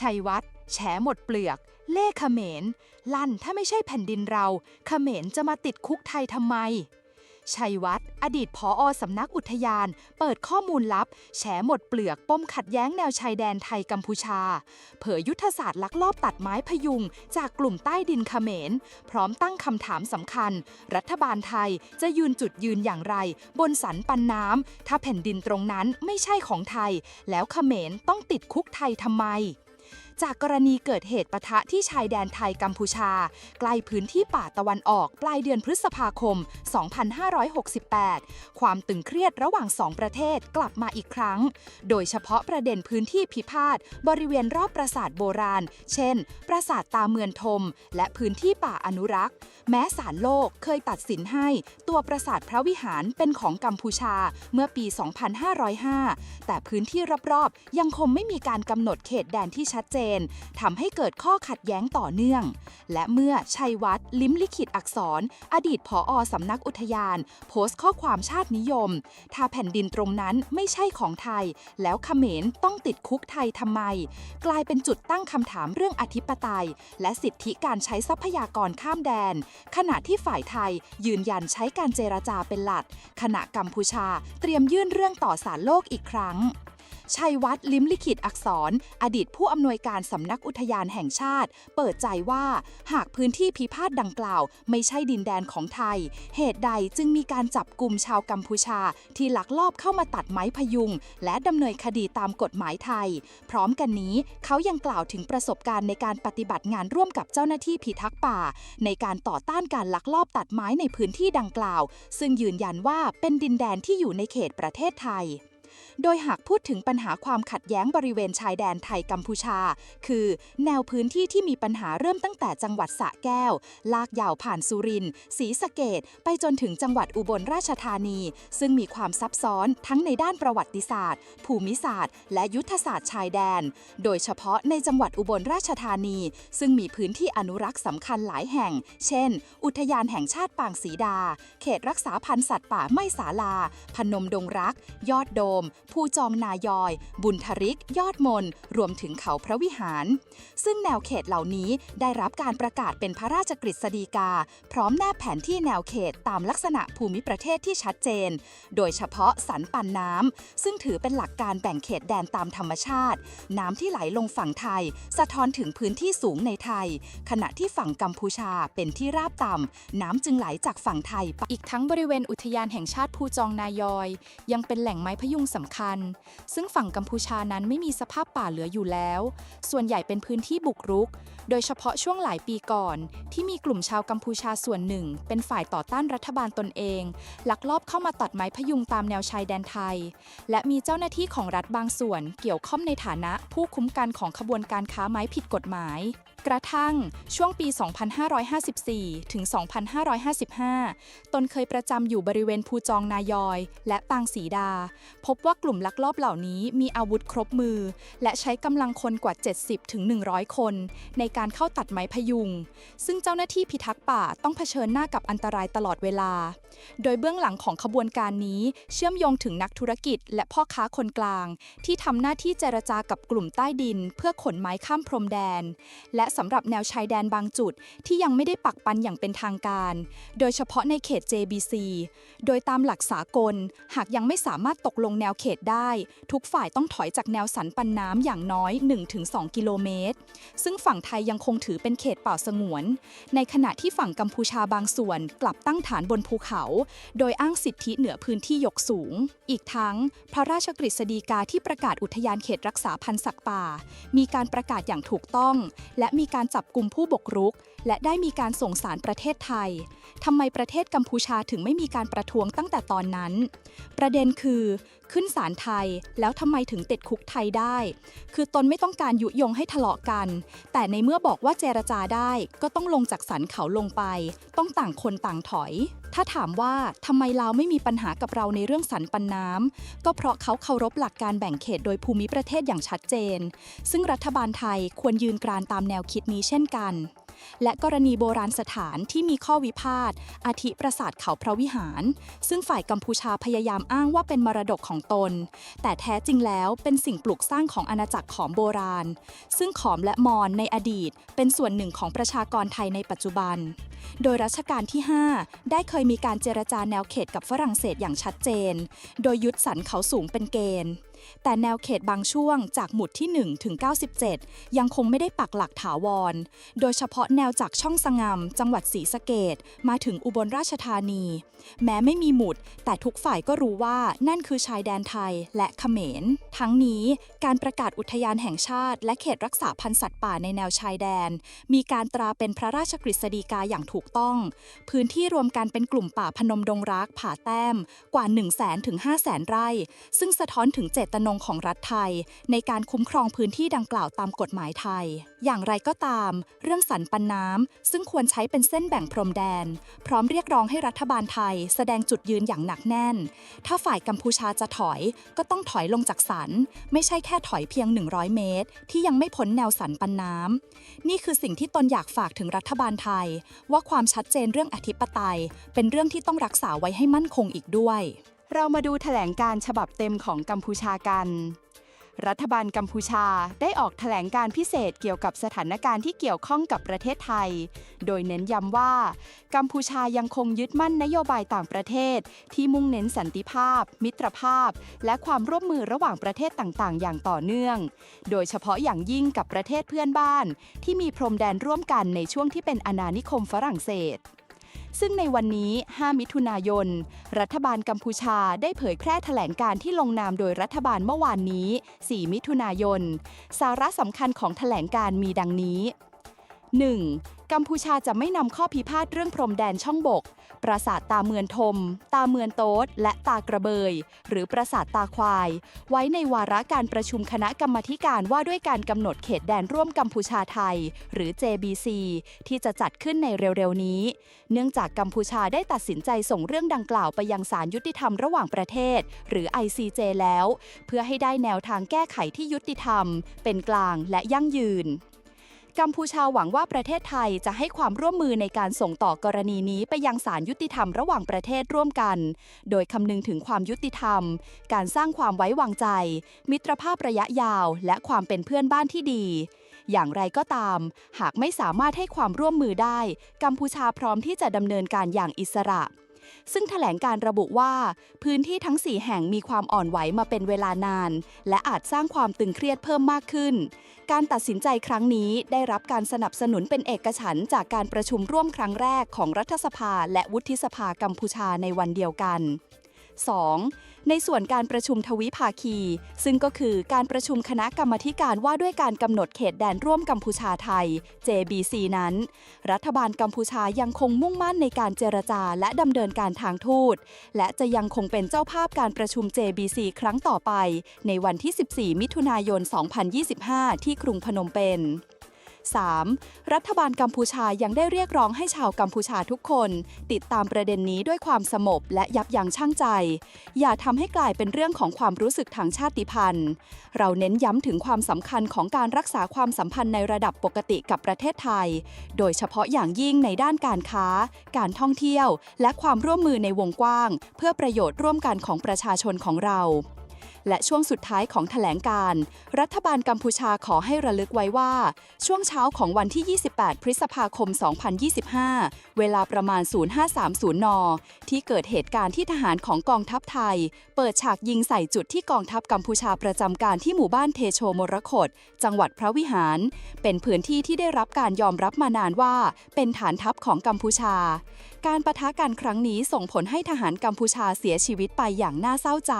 ชัยวัฒน์แฉหมดเปลือก เล่เขมร ลั่นถ้าไม่ใช่แผ่นดินเรา เขมรจะมาติดคุกไทยทำไม ชัยวัฒน์อดีตผออสำนักอุทยาน เปิดข้อมูลลับ แฉหมดเปลือกปมขัดแย้งแนวชายแดนไทยกัมพูชา เผยยุทธศาสตร์ลักลอบตัดไม้พยุง จากกลุ่มใต้ดินเขมร พร้อมตั้งคำถามสำคัญ รัฐบาลไทยจะยืนจุดยืนอย่างไร บนสันปันน้ำถ้าแผ่นดินตรงนั้นไม่ใช่ของไทย แล้วเขมรต้องติดคุกไทยทำไม จากกรณีเกิดเหตุปะทะที่ชายแดนไทยกัมพูชา ใกล้พื้นที่ป่าตะวันออกปลายเดือนพฤษภาคม 2568 ความตึงเครียดระหว่างสองประเทศกลับมาอีกครั้ง โดยเฉพาะประเด็นพื้นที่พิพาทบริเวณรอบปราสาทโบราณ เช่น ปราสาทตาเมือนทม และพื้นที่ป่าอนุรักษ์ แม้ศาลโลกเคยตัดสินให้ตัวปราสาทพระวิหารเป็นของกัมพูชาเมื่อปี 2505 แต่พื้นที่รอบๆ ยังคงไม่มีการกำหนดเขตแดนที่ชัดเจนทำให้เกิดข้อขัดแย้งต่อเนื่อง และเมื่อชัยวัฒน์ลิ้มลิขิตอักษร อดีตผออสำนักอุทยาน โพสต์ข้อความชาตินิยม ถ้าแผ่นดินตรงนั้นไม่ใช่ของไทย แล้วเขมรต้องติดคุกไทยทำไม กลายเป็นจุดตั้งคำถามเรื่องอธิปไตย และสิทธิการใช้ทรัพยากรข้ามแดน ขณะที่ฝ่ายไทยยืนยันใช้การเจรจาเป็นหลัก ขณะกัมพูชาเตรียมยื่นเรื่องต่อศาลโลกอีกครั้ง ชัยวัฒน์ลิ้มลิขิตอักษร อดีตผู้อำนวยการสำนักอุทยานแห่งชาติ เปิดใจว่าหากพื้นที่พิพาทดังกล่าว ไม่ใช่ดินแดนของไทย เหตุใดจึงมีการจับกลุ่มชาวกัมพูชา ที่ลักลอบเข้ามาตัดไม้พยุง และดำเนินคดีตามกฎหมายไทย พร้อมกันนี้เขายังกล่าวถึงประสบการณ์ในการปฏิบัติงานร่วมกับเจ้าหน้าที่พิทักษ์ป่า ในการต่อต้านการลักลอบตัดไม้ในพื้นที่ดังกล่าว ซึ่งยืนยันว่าเป็นดินแดนที่อยู่ในเขตประเทศไทย โดยหากพูดถึงปัญหาความขัดแย้งบริเวณชายแดนไทยกัมพูชา คือ แนวพื้นที่ที่มีปัญหาเริ่มตั้งแต่จังหวัดสระแก้ว ลากยาวผ่านสุรินทร์ศรีสะเกดไปจนถึงจังหวัดอุบลราชธานี ซึ่งมีความซับซ้อนทั้งในด้านประวัติศาสตร์ ภูมิศาสตร์ และยุทธศาสตร์ชายแดน โดยเฉพาะในจังหวัดอุบลราชธานี ซึ่งมีพื้นที่อนุรักษ์สำคัญหลายแห่ง เช่น อุทยานแห่งชาติปางศรีดา เขตรักษาพันธุ์สัตว์ป่าไม่สาลา พนมดงรัก ยอดโดมภูจองนายอย บุญทริก ยอดมน รวมถึงเขาพระวิหาร ซึ่งแนวเขตเหล่านี้ได้รับการประกาศเป็นพระราชกฤษฎีกา พร้อมแนบแผนที่แนวเขตตามลักษณะภูมิประเทศที่ชัดเจน โดยเฉพาะสันปันน้ำซึ่งถือเป็นหลักการแบ่งเขตแดนตามธรรมชาติ น้ำที่ไหลลงฝั่งไทย สะท้อนถึงพื้นที่สูงในไทย ขณะที่ฝั่งกัมพูชาเป็นที่ราบต่ำน้ำจึงไหลจากฝั่งไทยไปอีกทั้งบริเวณอุทยานแห่งชาติภูจองนายอย ยังเป็นแหล่งไม้พยุงสำคัญซึ่งฝั่งกัมพูชานั้นไม่มีสภาพป่าเหลืออยู่แล้ว ส่วนใหญ่เป็นพื้นที่บุกรุก โดยเฉพาะช่วงหลายปีก่อน ที่มีกลุ่มชาวกัมพูชาส่วนหนึ่ง เป็นฝ่ายต่อต้านรัฐบาลตนเอง ลักลอบเข้ามาตัดไม้พยุงตามแนวชายแดนไทย และมีเจ้าหน้าที่ของรัฐบางส่วนเกี่ยวข้องในฐานะผู้คุ้มกันของขบวนการค้าไม้ผิดกฎหมาย กระทั่งช่วงปี 2554 ถึง 2555 ตนเคยประจำอยู่บริเวณภูจองนายอย และปางสีดา พบว่ากลุ่มลุ่มลักลอบเหล่านี้มีอาวุธครบมือ และใช้กำลังคนกว่า 70ถึง100 คน ในการเข้าตัดไม้พยุง ซึ่งเจ้าหน้าที่พิทักษ์ป่าต้องเผชิญหน้ากับอันตรายตลอดเวลา โดยเบื้องหลังของขบวนการนี้เชื่อมโยงถึงนักธุรกิจ และพ่อค้าคนกลาง ที่ทำหน้าที่เจรจากับกลุ่มใต้ดิน เพื่อขนไม้ข้ามพรมแดน และสำหรับแนวชายแดนบางจุดที่ยังไม่ได้ปักปันอย่างเป็นทางการ โดยเฉพาะในเขต JBC โดยตามหลักสากล หากยังไม่สามารถตกลงแนวเขตได้ ทุกฝ่ายต้องถอยจากแนวสันปันน้ำอย่างน้อย 1-2 กิโลเมตร ซึ่งฝั่งไทยยังคงถือเป็นเขตป่าสงวน ในขณะที่ฝั่งกัมพูชาบางส่วนกลับตั้งฐานบนภูเขา โดยอ้างสิทธิเหนือพื้นที่ยกสูง อีกทั้ง พระราชกฤษฎีกาที่ประกาศอุทยานเขตรักษาพันธุ์สัตว์ป่า มีการประกาศอย่างถูกต้อง และมีการจับกลุ่มผู้บุกรุก และได้มีการส่งสารประเทศไทยทำไมประเทศกัมพูชาถึงไม่มีการประท้วงตั้งแต่ตอนนั้น ประเด็นคือ ขึ้นศาลไทย แล้วทำไมถึงติดคุกไทยได้ คือตนไม่ต้องการยุยงให้ทะเลาะกัน แต่ในเมื่อบอกว่าเจรจาได้ก็ต้องลงจากสันเขาลงไป ต้องต่างคนต่างถอย ถ้าถามว่าทำไมลาวไม่มีปัญหากับเราในเรื่องสันปันน้ำก็เพราะเขาเคารพหลักการแบ่งเขตโดยภูมิประเทศอย่างชัดเจน ซึ่งรัฐบาลไทยควรยืนกรานตามแนวคิดนี้เช่นกัน และกรณีโบราณสถานที่มีข้อวิพาทอาทิปราสาทเขาพระวิหาร ซึ่งฝ่ายกัมพูชาพยายามอ้างว่าเป็นมรดกของตน แต่แท้จริงแล้วเป็นสิ่งปลูกสร้างของอาณาจักรขอมโบราณ ซึ่งขอมและมอญในอดีต เป็นส่วนหนึ่งของประชากรไทยในปัจจุบัน โดยรัชกาลที่ 5 ได้เคยมีการเจรจาแนวเขตกับฝรั่งเศสอย่างชัดเจน โดยยึดสันเขาสูงเป็นเกณฑ์ แต่แนวเขตบางช่วงจากหมุดที่ 1 ถึง 97 ยังคงไม่ได้ปักหลักถาวร โดยเฉพาะแนวจากช่องสงามจังหวัดศรีสะเกดมาถึงอุบลราชธานี แม้ไม่มีหมุด แต่ทุกฝ่ายก็รู้ว่านั่นคือชายแดนไทยและเขมร ทั้งนี้การประกาศอุทยานแห่งชาติ และเขตรักษาพันธุ์สัตว์ป่าในแนวชายแดน มีการตราเป็นพระราชกฤษฎีกาอย่างถูกต้อง พื้นที่รวมกันเป็นกลุ่มป่าพนมดงรักผาแต้มกว่า 1 0 0 0 0แถึง5 0 0 0 0 0 ไร่ ซึ่งสะท้อนถึงเจตตนงของรัฐไทย ในการคุ้มครองพื้นที่ดังกล่าวตามกฎหมายไทย อย่างไรก็ตาม เรื่องสันปันน้ำซึ่งควรใช้เป็นเส้นแบ่งพรมแดน พร้อมเรียกร้องให้รัฐบาลไทย แสดงจุดยืนอย่างหนักแน่น ถ้าฝ่ายกัมพูชาจะถอยก็ต้องถอยลงจากสัน ไม่ใช่แค่ถอยเพียง 100 เมตร ที่ยังไม่พ้นแนวสันปันน้ำนี่คือสิ่งที่ตนอยากฝากถึงรัฐบาลไทย ว่าความชัดเจนเรื่องอธิปไตย เป็นเรื่องที่ต้องรักษาไว้ให้มั่นคงอีกด้วย เรามาดูแถลงการฉบับเต็มของกัมพูชากัน รัฐบาลกัมพูชาได้ออกแถลงการพิเศษเกี่ยวกับสถานการณ์ที่เกี่ยวข้องกับประเทศไทย โดยเน้นย้ำว่า กัมพูชายังคงยึดมั่นนโยบายต่างประเทศ ที่มุ่งเน้นสันติภาพ มิตรภาพ และความร่วมมือระหว่างประเทศต่างๆ อย่างต่อเนื่อง โดยเฉพาะอย่างยิ่งกับประเทศเพื่อนบ้าน ที่มีพรมแดนร่วมกันในช่วงที่เป็นอาณานิคมฝรั่งเศส ซึ่งในวันนี้ 5 มิถุนายน รัฐบาลกัมพูชาได้เผยแพร่แถลงการที่ลงนามโดยรัฐบาลเมื่อวานนี้ 4 มิถุนายน สาระสำคัญของแถลงการมีดังนี้ 1. กัมพูชาจะไม่นำข้อพิพาทเรื่องพรมแดนช่องบก ปราสาทตาเมือนทม ตาเมือนโต๊ด และตากระเบย หรือปราสาทตาควาย ไว้ในวาระการประชุมคณะกรรมธิการว่าด้วยการกำหนดเขตแดนร่วมกัมพูชาไทย หรือ JBC ที่จะจัดขึ้นในเร็วๆนี้ เนื่องจากกัมพูชาได้ตัดสินใจส่งเรื่องดังกล่าวไปยังศาลยุติธรรมระหว่างประเทศ หรือ ICJ แล้ว เพื่อให้ได้แนวทางแก้ไขที่ยุติธรรม เป็นกลางและยั่งยืน กัมพูชาหวังว่าประเทศไทยจะให้ความร่วมมือในการส่งต่อกรณีนี้ไปยังศาลยุติธรรมระหว่างประเทศร่วมกัน โดยคำนึงถึงความยุติธรรม การสร้างความไว้วางใจ มิตรภาพระยะยาว และความเป็นเพื่อนบ้านที่ดี อย่างไรก็ตาม หากไม่สามารถให้ความร่วมมือได้ กัมพูชาพร้อมที่จะดำเนินการอย่างอิสระ ซึ่งแถลงการระบุว่า พื้นที่ทั้ง 4 แห่งมีความอ่อนไหวมาเป็นเวลานาน และอาจสร้างความตึงเครียดเพิ่มมากขึ้น การตัดสินใจครั้งนี้ได้รับการสนับสนุนเป็นเอกฉันจากการประชุมร่วมครั้งแรกของรัฐสภาและวุฒิสภากัมพูชาในวันเดียวกัน 2. ในส่วนการประชุมทวิภาคี ซึ่งก็คือการประชุมคณะกรรมธิการว่าด้วยการกำหนดเขตแดนร่วมกัมพูชาไทย JBC นั้น รัฐบาลกัมพูชายังคงมุ่งมั่นในการเจรจาและดำเนินการทางทูต และจะยังคงเป็นเจ้าภาพการประชุม JBC ครั้งต่อไป ในวันที่ 14 มิถุนายน 2025 ที่กรุงพนมเปญ 3. รัฐบาลกัมพูชายังได้เรียกร้องให้ชาวกัมพูชาทุกคน ติดตามประเด็นนี้ด้วยความสงบและยับยั้งชั่งใจ อย่าทำให้กลายเป็นเรื่องของความรู้สึกทางชาติพันธุ์ เราเน้นย้ำถึงความสำคัญของการรักษาความสัมพันธ์ในระดับปกติกับประเทศไทย โดยเฉพาะอย่างยิ่งในด้านการค้า การท่องเที่ยว และความร่วมมือในวงกว้าง เพื่อประโยชน์ร่วมกันของประชาชนของเรา และช่วงสุดท้ายของแถลงการ์รัฐบาลกัมพูชาขอให้ระลึกไว้ว่า ช่วงเช้าของวันที่ 28 พฤษภาคม 2025 เวลาประมาณ 0530 น ที่เกิดเหตุการณ์ที่ทหารของกองทัพไทย เปิดฉากยิงใส่จุดที่กองทัพกัมพูชาประจำการที่หมู่บ้านเทโชมรคต จังหวัดพระวิหาร เป็นพื้นที่ที่ได้รับการยอมรับมานานว่า เป็นฐานทัพของกัมพูชา การประทะกันครั้งนี้ส่งผลให้ทหารกัมพูชาเสียชีวิตไปอย่างน่าเศร้าใจ